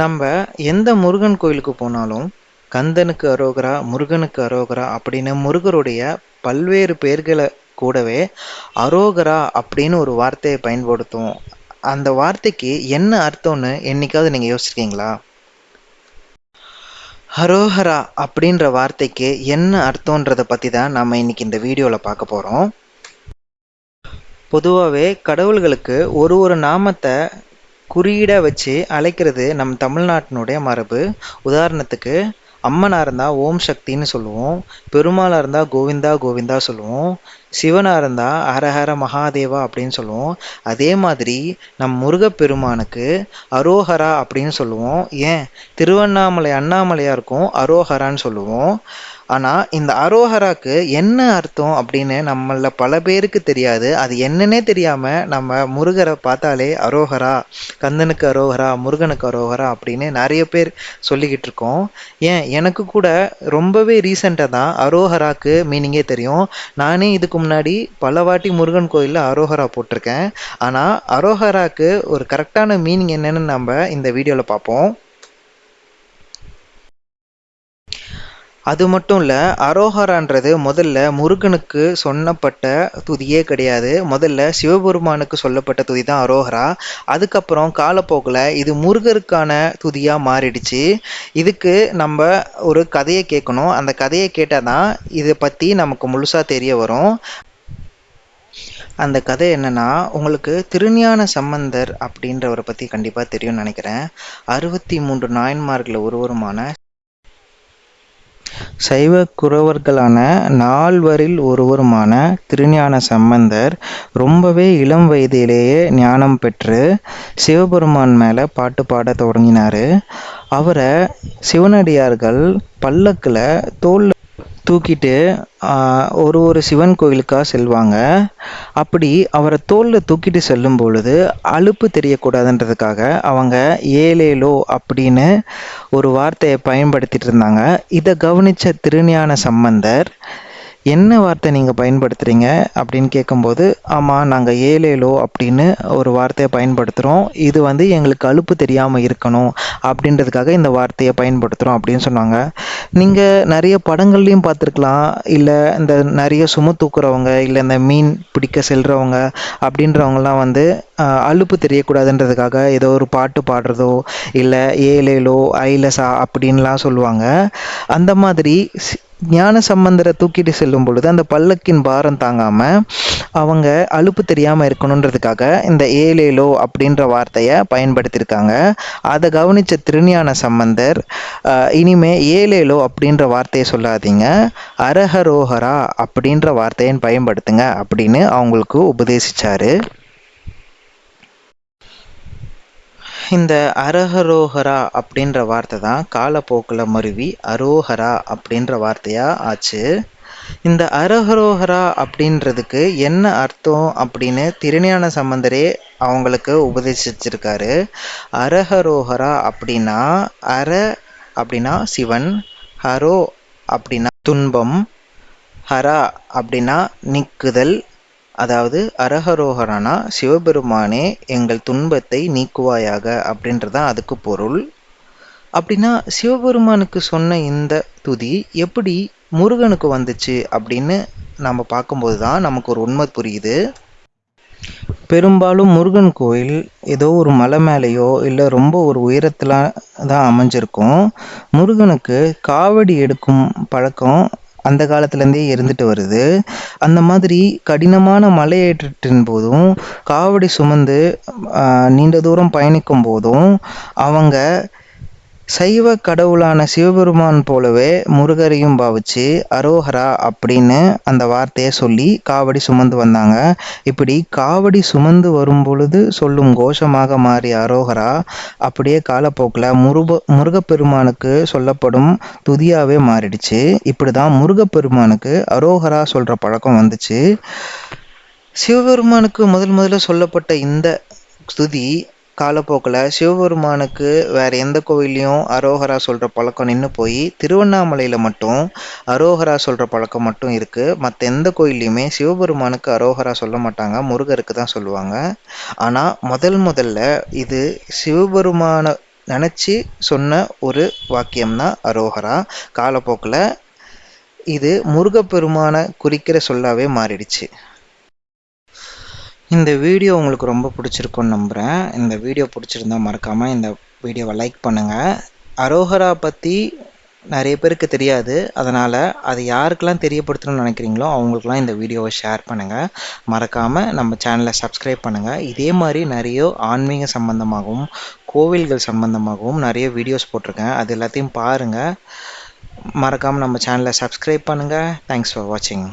நம்ம எந்த முருகன் கோயிலுக்கு போனாலும் கந்தனுக்கு அரோகரா முருகனுக்கு அரோகரா அப்படின்னு முருகருடைய பல்வேறு பெயர்களை கூடவே அரோகரா அப்படின்னு ஒரு வார்த்தையை பயன்படுத்துவோம். அந்த வார்த்தைக்கு என்ன அர்த்தம்னு என்னைக்காவது நீங்கள் யோசிச்சிருக்கீங்களா? ஹரோஹரா அப்படின்ற வார்த்தைக்கு என்ன அர்த்தன்றதை பற்றி தான் நம்ம இன்னைக்கு இந்த வீடியோவில் பார்க்க போகிறோம் பொதுவாகவே கடவுள்களுக்கு ஒரு ஒரு நாமத்தை குறியீடாக வச்சு அழைக்கிறது நம் தமிழ்நாட்டினுடைய மரபு. உதாரணத்துக்கு அம்மனாக இருந்தால் ஓம் சக்தின்னு சொல்லுவோம். பெருமாளாக இருந்தால் கோவிந்தா கோவிந்தா சொல்லுவோம். சிவனாக இருந்தால் ஹரஹர மகாதேவா அப்படின்னு சொல்லுவோம். அதே மாதிரி நம் முருகப்பெருமானுக்கு அரோஹரா அப்படின்னு சொல்லுவோம். ஏன்? திருவண்ணாமலை அண்ணாமலையாக இருக்கும் அரோஹரான்னு சொல்லுவோம். ஆனால் இந்த அரோஹராக்கு என்ன அர்த்தம் அப்படின்னு நம்மள பல பேருக்கு தெரியாது. அது என்னன்னே தெரியாமல் நம்ம முருகரை பார்த்தாலே அரோஹரா கந்தனுக்கு அரோஹரா முருகனுக்கு அரோஹரா அப்படின்னு நிறைய பேர் சொல்லிக்கிட்டு இருக்கோம். ஏன்? எனக்கு கூட ரொம்பவே ரீசெண்டாக தான் அரோஹராக்கு மீனிங்கே தெரியும். நானே இதுக்கு முன்னாடி பல வாட்டி முருகன் கோயிலில் அரோஹரா போட்டிருக்கேன். ஆனால் அரோஹராக்கு ஒரு கரெக்டான மீனிங் என்னன்னு நம்ம இந்த வீடியோவில் பார்ப்போம். அது மட்டும் இல்லை அரோஹரான்றது முதல்ல முருகனுக்கு சொன்னப்பட்ட துதியே கிடையாது. முதல்ல சிவபெருமானுக்கு சொல்லப்பட்ட துதி தான் அரோஹரா. அதுக்கப்புறம் காலப்போக்கில் இது முருகருக்கான துதியாக மாறிடுச்சு. இதுக்கு நம்ம ஒரு கதையை கேட்கணும். அந்த கதையை கேட்டால் தான் இதை பற்றி நமக்கு முழுசாக தெரிய வரும். அந்த கதை என்னன்னா உங்களுக்கு திருஞான சம்பந்தர் அப்படின்றவரை பற்றி கண்டிப்பாக தெரியும்னு நினைக்கிறேன். அறுபத்தி மூன்று நாயன்மார்களில் ஒருவருமான சைவ குறவர்களான நால்வரில் ஒருவருமான திருஞான சம்பந்தர் ரொம்பவே இளம் வயதிலேயே ஞானம் பெற்று சிவபெருமான் மேலே பாட்டு பாட தொடங்கினார். அவரை சிவனடியார்கள் பல்லக்கில் தோல் தூக்கிட்டு ஒரு ஒரு சிவன் கோயிலுக்காக செல்வாங்க. அப்படி அவரை தோளில் தூக்கிட்டு செல்லும் பொழுது அலுப்பு தெரியக்கூடாதுன்றதுக்காக அவங்க ஏலேலோ அப்படின்னு ஒரு வார்த்தையை பயன்படுத்திட்டு இருந்தாங்க. இதை கவனித்த திருஞான சம்பந்தர் என்ன வார்த்தை நீங்கள் பயன்படுத்துகிறீங்க அப்படின்னு கேட்கும்போது ஆமாம் நாங்கள் ஏலேலோ அப்படின்னு ஒரு வார்த்தையை பயன்படுத்துகிறோம் இது வந்து எங்களுக்கு அலுப்பு தெரியாமல் இருக்கணும் அப்படின்றதுக்காக இந்த வார்த்தையை பயன்படுத்துகிறோம் அப்படின்னு சொன்னாங்க. நீங்கள் நிறைய படங்கள்லையும் பார்த்துருக்கலாம். இல்லை இந்த நிறைய சும தூக்குறவங்க இல்லை இந்த மீன் பிடிக்க செல்கிறவங்க அப்படின்றவங்கலாம் வந்து அலுப்பு தெரியக்கூடாதுன்றதுக்காக ஏதோ ஒரு பாட்டு பாடுறதோ இல்லை ஏலேலோ ஐலசா அப்படின்லாம் சொல்லுவாங்க. அந்த மாதிரி ஞான சம்பந்தரை தூக்கிட்டு செல்லும் பொழுது அந்த பல்லக்கின் பாரம் தாங்காமல் அவங்க அலுப்பு தெரியாமல் இருக்கணுன்றதுக்காக இந்த ஏலேலோ அப்படின்ற வார்த்தையை பயன்படுத்தியிருக்காங்க. அதை கவனித்த திருஞான சம்பந்தர் இனிமே ஏலேலோ அப்படின்ற வார்த்தையை சொல்லாதீங்க. அரஹரோஹரா அப்படின்ற வார்த்தையை பயன்படுத்துங்க அப்படின்னு அவங்களுக்கு உபதேசித்தார் இந்த அரஹரோஹரா அப்படின்ற வார்த்தை தான் காலப்போக்கில் மருவி அரோஹரா அப்படின்ற வார்த்தையாக ஆச்சு. இந்த அரஹரோஹரா அப்படின்றதுக்கு என்ன அர்த்தம் அப்படின்னு திருஞான சம்பந்தரே அவங்களுக்கு உபதேசிச்சிருக்காரு. அரஹரோஹரா அப்படின்னா அர அப்படின்னா சிவன் ஹரோ அப்படின்னா துன்பம் ஹரா அப்படின்னா நிக்குதல் அதாவது அரஹரோகரனா சிவபெருமானே எங்கள் துன்பத்தை நீக்குவாயாக அப்படின்றதான் அதுக்கு பொருள். அப்படின்னா சிவபெருமானுக்கு சொன்ன இந்த துதி எப்படி முருகனுக்கு வந்துச்சு அப்படின்னு நம்ம பார்க்கும்போது தான் நமக்கு ஒரு உண்மை புரியுது. பெரும்பாலும் முருகன் கோயில் ஏதோ ஒரு மலை மேலேயோ இல்லை ரொம்ப ஒரு உயரத்தில் தான் அமைஞ்சிருக்கும். முருகனுக்கு காவடி எடுக்கும் பழக்கம் அந்த காலத்துலேருந்தே இருந்துட்டு வருது. அந்த மாதிரி கடினமான மலையேற்றத்தின் போதும் காவடி சுமந்து நீண்ட தூரம் பயணிக்கும் போதும் அவங்க சைவ கடவுளான சிவபெருமான் போலவே முருகரையும் பாவிச்சு அரோஹரா அப்படின்னு அந்த வார்த்தையை சொல்லி காவடி சுமந்து வந்தாங்க. இப்படி காவடி சுமந்து வரும் பொழுது சொல்லும் கோஷமாக மாறிய அரோஹரா அப்படியே காலப்போக்கில் முருக முருகப்பெருமானுக்கு சொல்லப்படும் துதியாவே மாறிடுச்சு. இப்படி தான் முருகப்பெருமானுக்கு அரோஹரா சொல்கிற பழக்கம் வந்துச்சு. சிவபெருமானுக்கு முதல் முதல்ல சொல்லப்பட்ட இந்த துதி காலப்போக்கில் சிவபெருமானுக்கு வேறு எந்த கோவில்லையும் அரோகரா சொல்கிற பழக்கம் நின்று போய் திருவண்ணாமலையில் மட்டும் அரோகரா சொல்கிற பழக்கம் மட்டும் இருக்குது மற்ற எந்த கோயில்லையுமே சிவபெருமானுக்கு அரோகரா சொல்ல மாட்டாங்க. முருகருக்கு தான் சொல்லுவாங்க. ஆனால் முதல் முதல்ல இது சிவபெருமானை நினச்சி சொன்ன ஒரு வாக்கியம்தான் அரோகரா. காலப்போக்கில் இது முருகப்பெருமானை குறிக்கிற சொல்லாவே மாறிடுச்சு. இந்த வீடியோ உங்களுக்கு ரொம்ப பிடிச்சிருக்குன்னு நம்புகிறேன் இந்த வீடியோ பிடிச்சிருந்தா மறக்காமல் இந்த வீடியோவை லைக் பண்ணுங்கள் அரோஹரா பற்றி நிறைய பேருக்கு தெரியாது. அதனால் அதை யாருக்கெல்லாம் தெரியப்படுத்தணும்னு நினைக்கிறீங்களோ அவங்களுக்குலாம் இந்த வீடியோவை ஷேர் பண்ணுங்கள் மறக்காமல் நம்ம சேனலை சப்ஸ்கிரைப் பண்ணுங்கள் இதே மாதிரி நிறைய ஆன்மீக சம்பந்தமாகவும் கோவில்கள் சம்பந்தமாகவும் நிறைய வீடியோஸ் போட்டிருக்கேன். அது எல்லாத்தையும் பாருங்கள் மறக்காமல் நம்ம சேனலை சப்ஸ்கிரைப் பண்ணுங்கள் தேங்க்ஸ் ஃபார் வாட்சிங்